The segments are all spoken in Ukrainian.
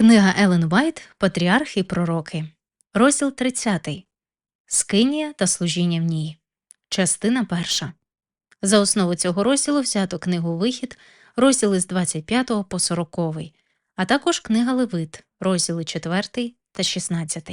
Книга Елен Вайт Патріархи і пророки. Розділ 30. Скинія та служіння в ній. Частина 1. За основу цього розділу взято книгу Вихід, розділи з 25 по 40, а також книга Левит, розділи 4 та 16.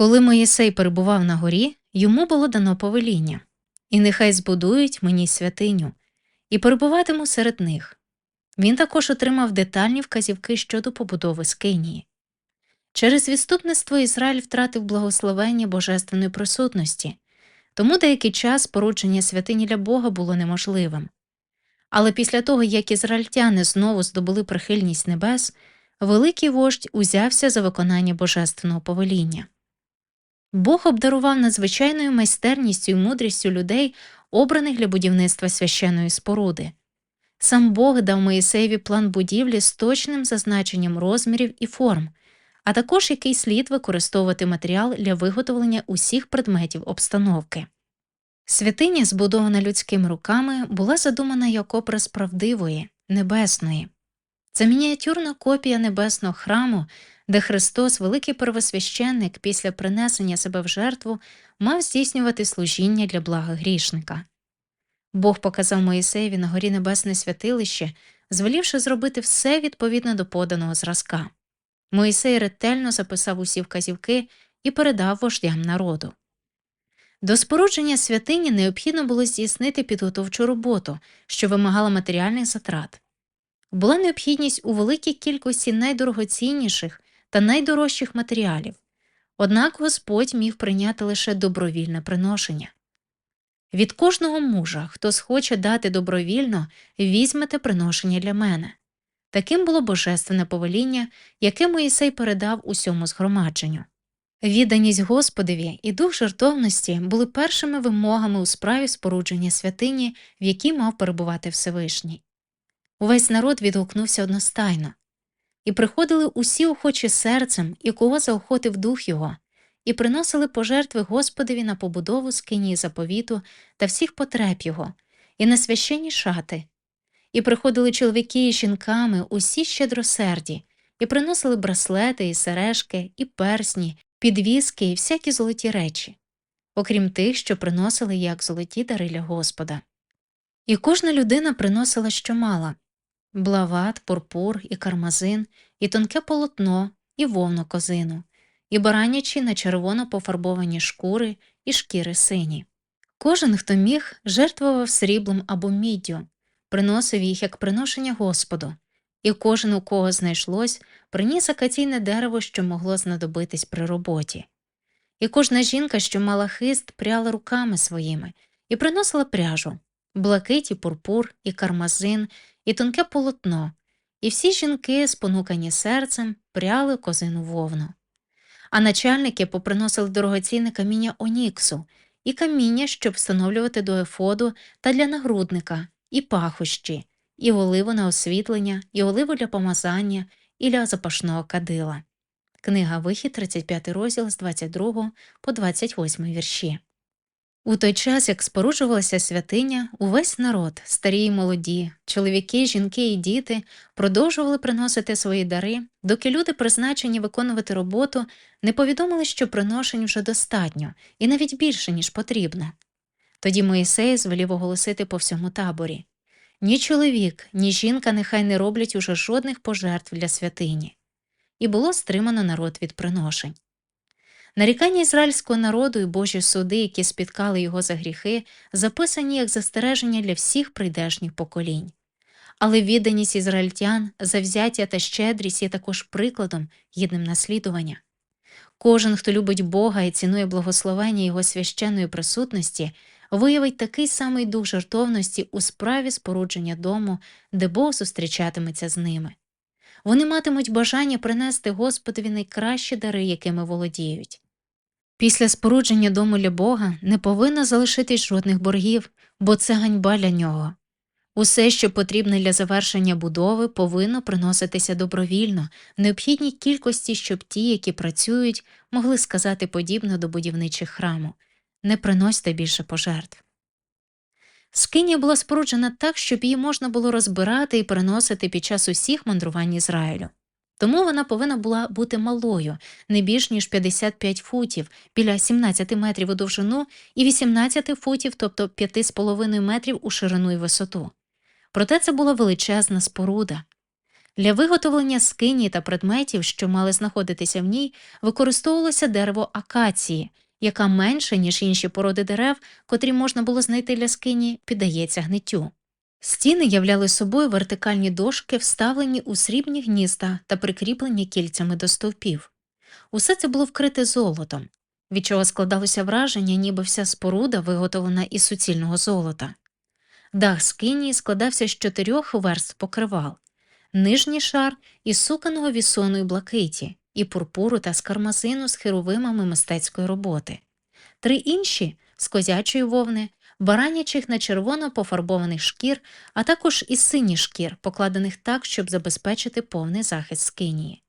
Коли Моїсей перебував на горі, йому було дано повеління і нехай збудують мені святиню, і перебуватиму серед них. Він також отримав детальні вказівки щодо побудови скинії. Через відступництво Ізраїль втратив благословення божественної присутності, тому деякий час спорудження святині для Бога було неможливим. Але після того, як ізраїльтяни знову здобули прихильність небес, великий вождь узявся за виконання божественного повеління. Бог обдарував надзвичайною майстерністю і мудрістю людей, обраних для будівництва священої споруди. Сам Бог дав Моїсеєві план будівлі з точним зазначенням розмірів і форм, а також який слід використовувати матеріал для виготовлення усіх предметів обстановки. Святиня, збудована людськими руками, була задумана як образ правдивої, небесної. Це мініатюрна копія небесного храму, де Христос, великий первосвященник, після принесення себе в жертву, мав здійснювати служіння для блага грішника. Бог показав Моїсеєві на горі небесне святилище, звелівши зробити все відповідно до поданого зразка. Моїсей ретельно записав усі вказівки і передав вождям народу. До спорудження святині необхідно було здійснити підготовчу роботу, що вимагала матеріальних затрат. Була необхідність у великій кількості найдорогоцінніших та найдорожчих матеріалів, однак Господь міг прийняти лише добровільне приношення. Від кожного мужа, хто схоче дати добровільно, візьмете приношення для мене. Таким було божественне повеління, яке Моїсей передав усьому згромадженню. Відданість Господові і дух жертовності були першими вимогами у справі спорудження святині, в якій мав перебувати Всевишній. Увесь народ відгукнувся одностайно і приходили усі охочі серцем, і кого заохотив дух його, і приносили пожертви Господові на побудову скинії заповіту та всіх потреб його, і на священні шати, і приходили чоловіки і жінками, усі щедросерді, і приносили браслети, і сережки, і персні, підвіски, і всякі золоті речі, окрім тих, що приносили як золоті дари Господа. І кожна людина приносила, що мала, блават, пурпур і кармазин, і тонке полотно, і вовну козину, і баранячі на червоно пофарбовані шкури і шкіри сині. Кожен, хто міг, жертвував сріблом або міддю, приносив їх як приношення Господу, і кожен, у кого знайшлось, приніс акаційне дерево, що могло знадобитись при роботі. І кожна жінка, що мала хист, пряла руками своїми і приносила пряжу, блакиті, пурпур, і кармазин, і тонке полотно, і всі жінки, спонукані серцем, пряли козину вовну. А начальники поприносили дорогоцінне каміння оніксу, і каміння, щоб встановлювати до ефоду та для нагрудника, і пахощі, і оливу на освітлення, і оливу для помазання, і для запашного кадила. Книга Вихід, 35 розділ з 22 по 28 вірші. У той час, як споруджувалася святиня, увесь народ, старі й молоді, чоловіки, жінки і діти продовжували приносити свої дари, доки люди, призначені виконувати роботу, не повідомили, що приношень вже достатньо і навіть більше, ніж потрібно. Тоді Моїсей звелів оголосити по всьому таборі ні чоловік, ні жінка нехай не роблять уже жодних пожертв для святині, і було стримано народ від приношень. Нарікання ізраїльського народу і Божі суди, які спіткали його за гріхи, записані як застереження для всіх прийдешніх поколінь. Але відданість ізраїльтян, завзяття та щедрість є також прикладом, гідним наслідування. Кожен, хто любить Бога і цінує благословення Його священної присутності, виявить такий самий дух жертовності у справі спорудження дому, де Бог зустрічатиметься з ними. Вони матимуть бажання принести Господові найкращі дари, якими володіють. Після спорудження дому для Бога не повинно залишитись жодних боргів, бо це ганьба для нього. Усе, що потрібне для завершення будови, повинно приноситися добровільно, в необхідній кількості, щоб ті, які працюють, могли сказати подібно до будівничих храму не приносьте більше пожертв. Скинія була споруджена так, щоб її можна було розбирати і переносити під час усіх мандрувань Ізраїлю. Тому вона повинна була бути малою, не більш ніж 55 футів, біля 17 метрів у довжину і 18 футів, тобто 5,5 метрів у ширину і висоту. Проте це була величезна споруда. Для виготовлення скині та предметів, що мали знаходитися в ній, використовувалося дерево акації, яка менше, ніж інші породи дерев, котрі можна було знайти для скині, піддається гниттю. Стіни являли собою вертикальні дошки, вставлені у срібні гнізда та прикріплені кільцями до стовпів. Усе це було вкрите золотом, від чого складалося враження, ніби вся споруда виготовлена із суцільного золота. Дах скинії складався з чотирьох верств покривал, нижній шар із суканого вісону і блакиті, і пурпуру та з кармазину з херовимами мистецької роботи, три інші з козячої вовни, баранячих на червоно пофарбованих шкір, а також із синіх шкір, покладених так, щоб забезпечити повний захист скинії.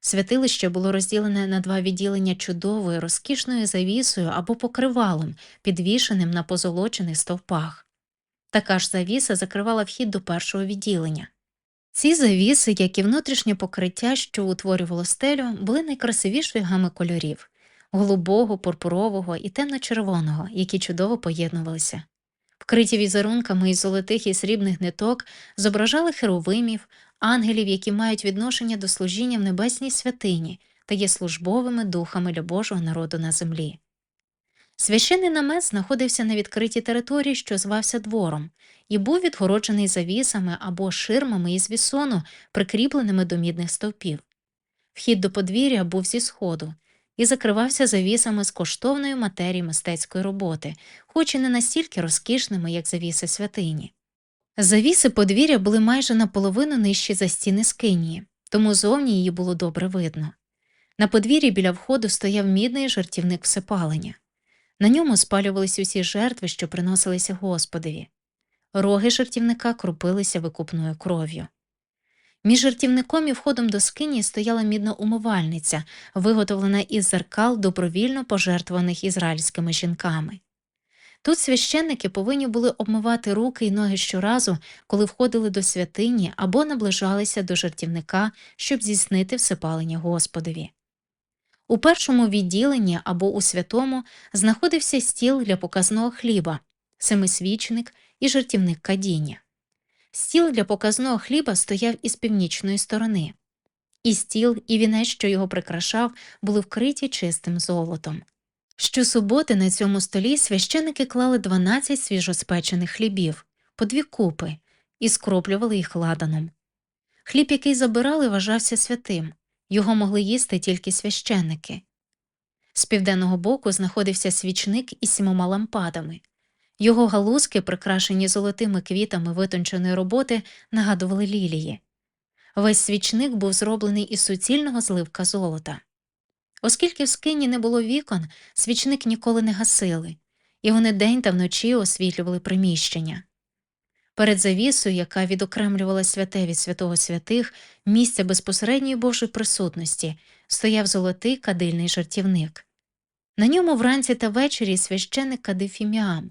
Святилище було розділене на два відділення чудовою, розкішною завісою або покривалом, підвішеним на позолочених стовпах. Така ж завіса закривала вхід до першого відділення. Ці завіси, як і внутрішнє покриття, що утворювало стелю, були найкрасивішої гами кольорів голубого, пурпурового і темно-червоного, які чудово поєднувалися. Вкриті візерунками із золотих і срібних ниток зображали херовимів, ангелів, які мають відношення до служіння в небесній святині та є службовими духами для Божого народу на землі. Священний намет знаходився на відкритій території, що звався двором, і був відгороджений завісами або ширмами із вісону, прикріпленими до мідних стовпів. Вхід до подвір'я був зі сходу і закривався завісами з коштовної матерії мистецької роботи, хоч і не настільки розкішними, як завіси святині. Завіси подвір'я були майже наполовину нижчі за стіни скинії, тому зовні її було добре видно. На подвір'ї біля входу стояв мідний жартівник всепалення. На ньому спалювались усі жертви, що приносилися Господові. Роги жартівника крупилися викупною кров'ю. Між жартівником і входом до скині стояла мідна умивальниця, виготовлена із зеркал, добровільно пожертвуваних ізраїльськими жінками. Тут священники повинні були обмивати руки й ноги щоразу, коли входили до святині або наближалися до жартівника, щоб здійснити всепалення Господові. У першому відділенні або у святому знаходився стіл для показного хліба, семисвічник і жартівник кадіння. Стіл для показного хліба стояв із північної сторони, і стіл, і вінець, що його прикрашав, були вкриті чистим золотом. Щосуботи на цьому столі священики клали 12 свіжоспечених хлібів, по дві купи, і скроплювали їх ладаном. Хліб, який забирали, вважався святим, його могли їсти тільки священники. З південного боку знаходився свічник із сімома лампадами. Його галузки, прикрашені золотими квітами витонченої роботи, нагадували лілії. Весь свічник був зроблений із суцільного зливка золота. Оскільки в скині не було вікон, свічник ніколи не гасили, і вони день та вночі освітлювали приміщення. Перед завісою, яка відокремлювала святе від святого святих, місце безпосередньої Божої присутності, стояв золотий кадильний жартівник. На ньому вранці та ввечері священик кадив фіміам.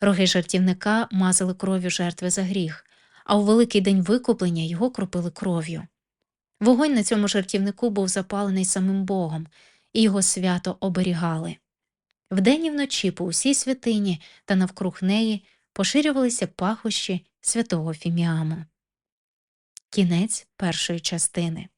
Роги жартівника мазали кров'ю жертви за гріх, а у великий день викуплення його кропили кров'ю. Вогонь на цьому жартівнику був запалений самим Богом, і його свято оберігали. Вдень і вночі по усій святині та навкруг неї поширювалися пахощі святого Фіміама. Кінець першої частини.